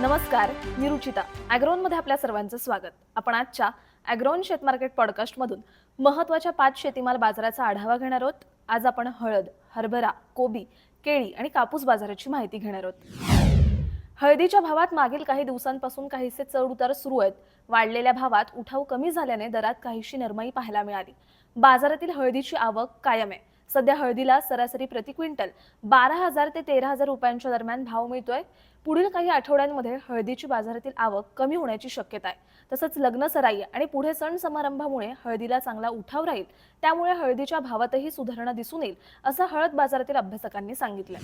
नमस्कार मी रुचिता. ॲग्रोनमध्ये आपल्या सर्वांचं स्वागत. आपण आजच्या ॲग्रोन शेतमार्केट पॉडकास्टमधून महत्त्वाच्या पाच शेतीमाल बाजाराचा आढावा घेणार आहोत. आज आपण हळद हरभरा कोबी केळी आणि कापूस बाजाराची माहिती घेणार आहोत. हळदीच्या भावात मागील काही दिवसांपासून काहीसे चढ उतार सुरू आहेत. वाढलेल्या भावात उठाव कमी झाल्याने दरात काहीशी नरमाई पाहायला मिळाली. बाजारातील हळदीची आवक कायम आहे. सध्या हळदीला सरासरी प्रति क्विंटल बारा हजार ते तेरा हजार रुपयांच्या दरम्यान भाव मिळतोय. पुढील काही आठवड्यांमध्ये हळदीची बाजारातील आवक कमी होण्याची शक्यता आहे. तसंच लग्न सराई आणि पुढे सण समारंभामुळे हळदीला चांगला उठाव राहील. त्यामुळे हळदीच्या भावातही सुधारणा दिसून येईल असं हळद बाजारातील अभ्यासकांनी सांगितलं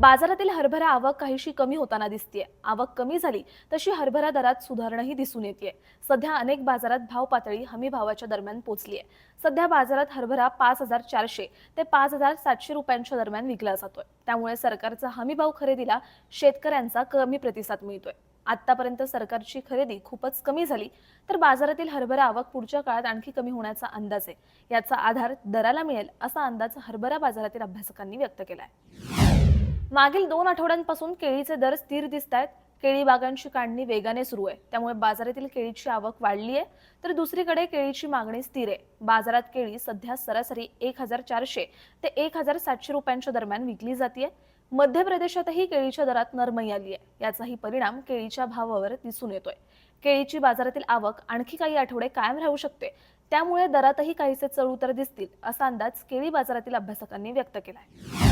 बाजारातील हरभरा आवक काहीशी कमी होताना दिसतीये. आवक कमी झाली तशी हरभरा दरात सुधारणाही दिसून येते सध्या अनेक बाजारात भाव पातळी हमी भावाच्या दरम्यान पोहोचली आहे सध्या बाजारात हरभरा पाच हजार चारशे ते पाच हजार सातशे रुपयांच्या दरम्यान विकला जातोय. त्यामुळे सरकारचा हमी भाव खरेदीला शेतकऱ्यांचा कमी प्रतिसाद मिळतोय. आतापर्यंत सरकारची खरेदी खूपच कमी झाली तर बाजारातील हरभरा आवक पुढच्या काळात आणखी कमी होण्याचा अंदाज आहे. याचा आधार दराला मिळेल असा अंदाज हरभरा बाजारातील अभ्यासकांनी व्यक्त केला आहे मागील दोन आठवड्यांपासून केळीचे दर स्थिर दिसत आहेत. केळी बागांची काढणी वेगाने सुरू आहे. त्यामुळे बाजारातील केळीची आवक वाढली आहे. तर दुसरीकडे केळीची मागणी स्थिर आहे. बाजारात केळी सध्या सरासरी एक हजार चारशे ते एक हजार सातशे रुपयांच्या दरम्यान विकली जाते मध्य प्रदेशातही केळीच्या दरात नरमई आली आहे याचाही परिणाम केळीच्या भावावर दिसून येतोय. केळीची बाजारातील आवक आणखी काही आठवडे कायम राहू शकते. त्यामुळे दरातही काहीसे चढउतार दिसतील असा अंदाज केळी बाजारातील अभ्यासकांनी व्यक्त केला आहे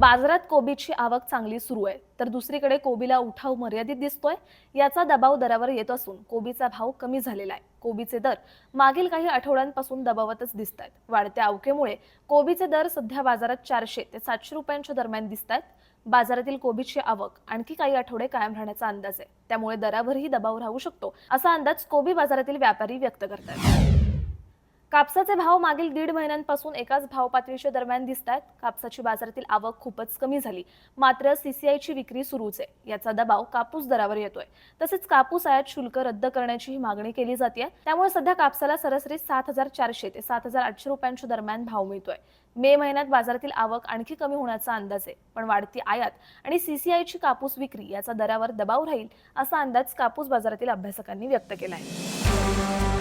बाजारात कोबीची आवक चांगली सुरू आहे तर दुसरीकडे कोबीला उठाव मर्यादित दिसतोय याचा दबाव दरावर येत असून कोबीचा भाव कमी झालेला आहे. कोबीचे दर मागील काही आठवड्यांपासून दबावतच दिसत आहेत. वाढत्या अवकेमुळे कोबीचे दर सध्या बाजारात चारशे ते सातशे रुपयांच्या दरम्यान दिसत आहेत. बाजारातील कोबीची आवक आणखी काही आठवडे कायम राहण्याचा अंदाज आहे. त्यामुळे दरावरही दबाव राहू शकतो असा अंदाज कोबी बाजारातील व्यापारी व्यक्त करतात कापसाचे भाव मागील दीड महिन्यांपासून एकाच भाव पातळीच्या दरम्यान दिसत आहेत कापसाची बाजारातील आवक खूपच कमी झाली. मात्र सीसीआयची विक्री सुरूच आहे. याचा दबाव कापूस दरावर येतोय. तसेच कापूस आयात शुल्क रद्द करण्याचीही मागणी केली जाते त्यामुळे सध्या कापसाला सरासरी सात हजार चारशे ते सात हजार आठशे रुपयांच्या दरम्यान भाव मिळतोय. मे महिन्यात बाजारातील आवक आणखी कमी होण्याचा अंदाज आहे. पण वाढती आयात आणि सीसीआयची कापूस विक्री याचा दरावर दबाव राहील असा अंदाज कापूस बाजारातील अभ्यासकांनी व्यक्त केला आहे